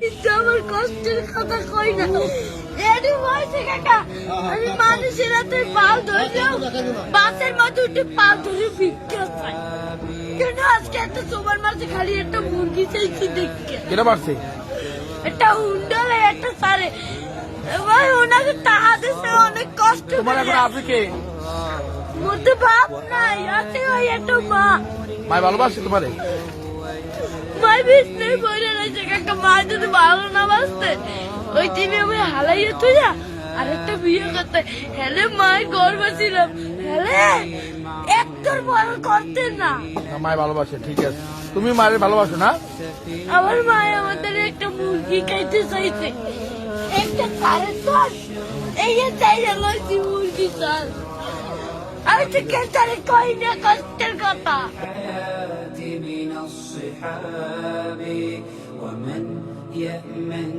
কিন্তু আমার কষ্টের কথা কই না। এডি হয়েছে কাকা আমি মানুষের হাতে ধরলেও বাসের মধ্যে উঠে পাল ধরে ভিক্ষা কেন আজকে একটা তোমার মাঝে খালি একটা মুরগি চাইছি দেখতে? পারছে একটা হুন্ডালে একটা সারে। ভাই ওনাকে টাকা দিতে অনেক কষ্ট তোমার এখন আছে কে? মধ্যে বাপ নাই আছে ওই একটা মা। ভালোবাসে তোমারে? মাই যদি ভালো না বাসতে ওই দিনে আমি হালাইয়ে তুই যা আরেকটা বিয়ে করতে হেলে মায়ের গর্ব ছিলাম হেলে একটার বড় করতে না না, মায় ভালোবাসে ঠিক আছে তুমি মায়ের ভালোবাসো না আমার মায় আমাদের একটা মুরগি খাইতে চাইছে একটা সাড়ে দশ এই যে চাইলে লইছি মুরগি চাল আমি তো কেতারে কই না কষ্টের কথা من الصحاب ومن Yeah, man.